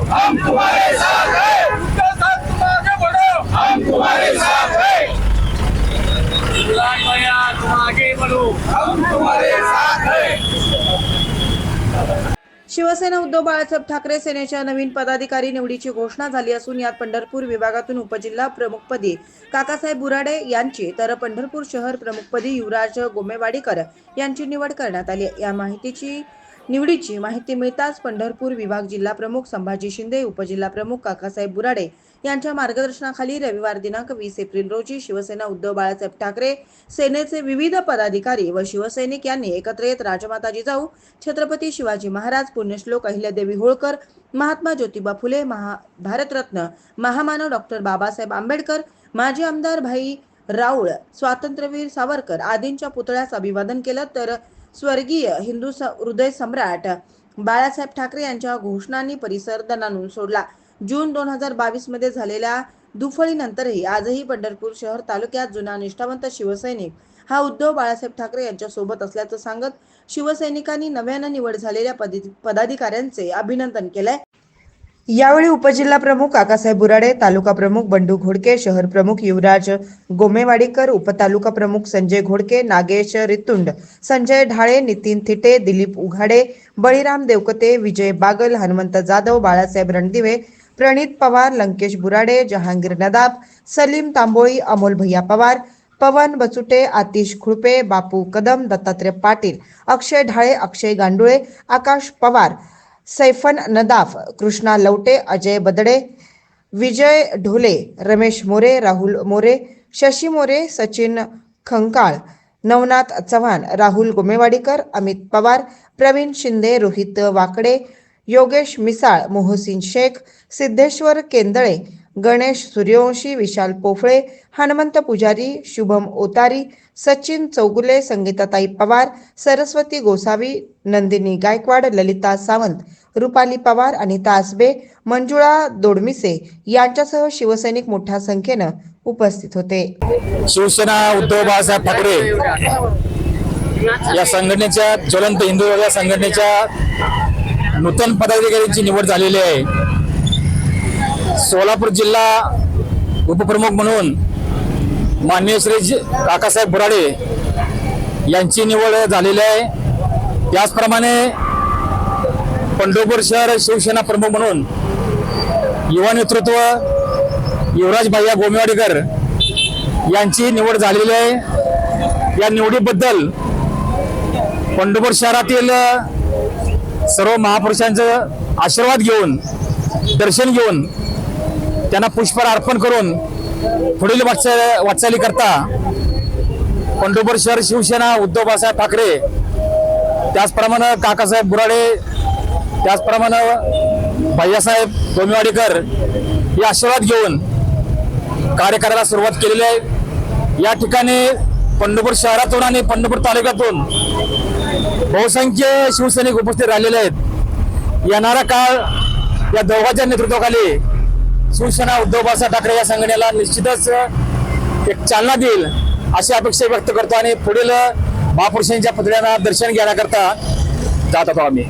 हम तुम्हारे साथ हैं उनका साथ तुम आगे बढ़ो हम तुम्हारे साथ हैं भैया तुम आगे बढ़ो हम तुम्हारे साथ हैं शिवसेना उद्धव बाळासाहेब ठाकरे सेनेच्या नवीन पदाधिकारी निवडीची घोषणा झाली असून यात पंढरपूर विभागातून उपजिल्हा प्रमुखपदी काकासाहेब बुराडे यांची तर पंढरपूर शहर प्रमुखपदी युवराज गोमेवाडीकर यांची निवड करण्यात आली या माहितीची निवडीची माहिती मिळताच पंढरपूर विभाग जिल्हा प्रमुख संभाजी शिंदे उपजिल्हा प्रमुख काकासाहेब बुराडे यांच्या मार्गदर्शनाखाली रविवार दिनांक वीस एप्रिल रोजी शिवसेना उद्धव बाळासाहेब ठाकरे सेनेचे विविध पदाधिकारी व शिवसैनिक यांनी एकत्र येत राजमाता जिजाऊ छत्रपती शिवाजी महाराज पुण्यश्लोक अहिल्यादेवी होळकर महात्मा ज्योतिबा फुले महा भारतरत्न महामानव डॉक्टर बाबासाहेब आंबेडकर माजी आमदार भाई राऊळ स्वातंत्र्यवीर सावरकर आदींच्या पुतळ्यास अभिवादन केलं तर स्वर्गीय हिंदू स- हृदय सम्राट बाळासाहेब ठाकरे यांच्या घोषणांनी परिसर दणानून सोडला. जून दोन हजार बावीसमध्ये झालेल्या दुफळीनंतरही आजही पंढरपूर शहर तालुक्यात जुना निष्ठावंत शिवसैनिक हा उद्धव बाळासाहेब ठाकरे यांच्या सोबत असल्याचं सांगत शिवसैनिकांनी नव्यानं निवड झालेल्या पदाधिकाऱ्यांचे अभिनंदन केलंय. यावेळी उपजिल्हा प्रमुख काकासाहेब बुराडे तालुका प्रमुख बंडू घोडके शहर प्रमुख युवराज गोमेवाडीकर उपतालुका प्रमुख संजय घोडके नागेश रितुंड संजय ढाळे नितीन थिटे दिलीप उघाडे बळीराम देवकते विजय बागल हनुमंत जाधव बाळासाहेब रणदिवे प्रणित पवार लंकेश बुराडे जहांगीर नदाब सलीम तांबोळी अमोल भैया पवार पवन बचुटे आतिश खुळपे बापू कदम दत्तात्रय पाटील अक्षय ढाळे अक्षय गांडुळे आकाश पवार सैफन नदाफ कृष्णा लवटे अजय बदडे विजय ढोले रमेश मोरे राहुल मोरे शशी मोरे सचिन खंकाळ नवनाथ चव्हाण राहुल गोमेवाडीकर अमित पवार प्रवीण शिंदे रोहित वाकडे योगेश मिसाळ मोहसिन शेख सिद्धेश्वर केंदळे गणेश सूर्यवंशी विशाल पोफळे हनुमंत पुजारी शुभम ओतारी सचिन चौगुले संगीताताई पवार सरस्वती गोसावी नंदिनी गायकवाड ललिता सावंत रुपाली पवार अनिता आसबे मंजुळा दोडमिसे यांच्यासह शिवसैनिक मोठ्या संख्येनं उपस्थित होते. शिवसेना उद्धव बाळासाहेब ठाकरे या संघटनेच्या ज्वलंत हिंदू या संघटनेच्या नूतन पदाधिकाऱ्यांची निवड झालेली आहे. सोलापूर जिल्हा उपप्रमुख म्हणून माननीय श्री काकासाहेब बुराडे यांची निवड झालेली आहे. त्याचप्रमाणे पंढरपूर शहर शिवसेना प्रमुख म्हणून युवा नेतृत्व युवराज भैया गोमेवाडेकर यांची निवड झालेली आहे. या निवडीबद्दल पंढरपूर शहरातील सर्व महापुरुषांचं आशीर्वाद घेऊन दर्शन घेऊन त्यांना पुष्पहार अर्पण करून पुढील वाटचाल वाटचाली करता पंढरपूर शहर शिवसेना उद्धव बाळासाहेब ठाकरे त्याचप्रमाणे काकासाहेब बुराडे त्याचप्रमाणे भैयासाहेब गोमेवाडीकर हे आशीर्वाद घेऊन कार्य करायला सुरुवात केलेली आहे. या ठिकाणी पंढरपूर शहरातून आणि पंढरपूर तालुक्यातून बहुसंख्य शिवसैनिक उपस्थित राहिलेले आहेत. येणारा काळ या दोघांच्या नेतृत्वाखाली शिवसेना उद्धव बाळासाहेब ठाकरे या संघटनेला निश्चितच एक चालना देईल अशी अपेक्षा व्यक्त करतो आणि पुढील महापुरुषांच्या पुतळ्यांना दर्शन घेण्याकरता जात होतो आम्ही.